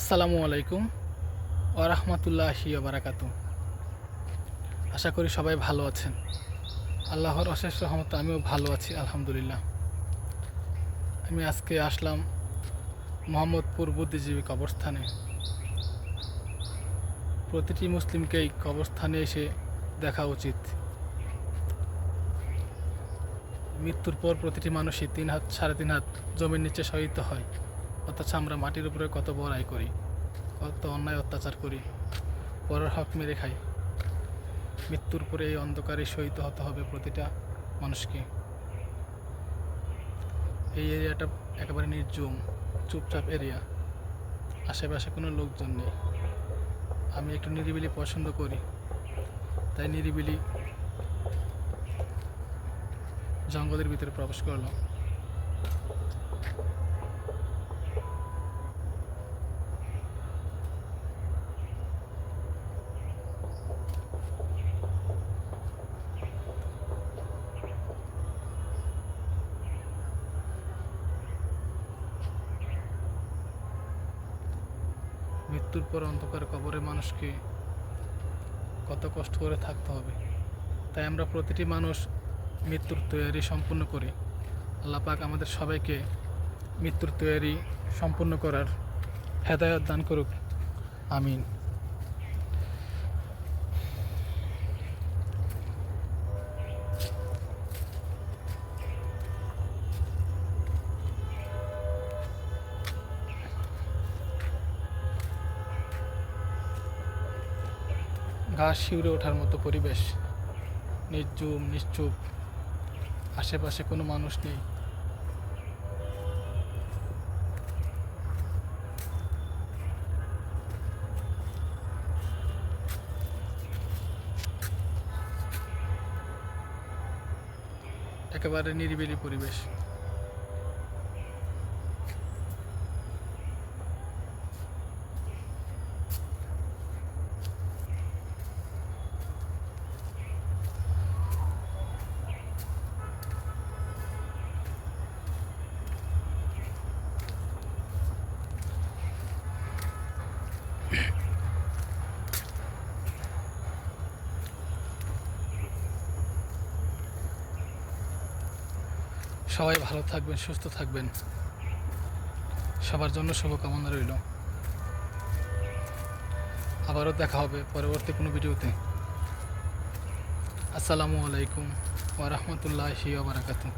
আসসালামু আলাইকুম ওরহমতুল্লাহি বারাকাত আশা করি সবাই ভালো আছেন। আল্লাহর অশেষ রহমত আমিও ভালো আছি, আলহামদুলিল্লাহ। আমি আজকে আসলাম মোহাম্মদপুর বুদ্ধিজীবী কবরস্থানে। প্রতিটি মুসলিমকেই কবরস্থানে এসে দেখা উচিত। মৃত্যুর পর প্রতিটি মানুষই তিন হাত, সাড়ে তিন হাত জমির নিচে শয়িত হয়। অথচ আমরা মাটির উপরে কত বড়াই করি, কত অন্যায় অত্যাচার করি, পরের হক মেরে খাই। মৃত্যুর পরে এই অন্ধকারে শহীদ হতে হবে প্রতিটা মানুষকে। এই এরিয়াটা একেবারে নির্জুম, চুপচাপ এরিয়া। আশেপাশে কোনো লোকজন নেই। আমি একটু নিরিবিলি পছন্দ করি। তাই নিরিবিলি জঙ্গলের ভিতরে প্রবেশ করলাম। মৃত্যুর পর অন্ধকার কবরে মানুষকে কত কষ্ট করে থাকতে হবে। তাই আমরা প্রতিটি মানুষ মৃত্যুর তৈরি সম্পূর্ণ করি। আল্লাহ পাক আমাদের সবাইকে মৃত্যুর তৈরি সম্পূর্ণ করার হেদায়ত দান করুক। আমিন। ঘাস শিউরে ওঠার মতো পরিবেশ। নির্জুম নিশ্চুপ। আশেপাশে কোনো মানুষ নেই। একেবারে নিরিবিলি পরিবেশ। সবাই ভালো থাকবেন, সুস্থ থাকবেন। সবার জন্য শুভকামনা রইল। আবারও দেখা হবে পরবর্তী কোনো ভিডিওতে। আসসালামু আলাইকুম ওরহমতুল্লাহি বারাকাতু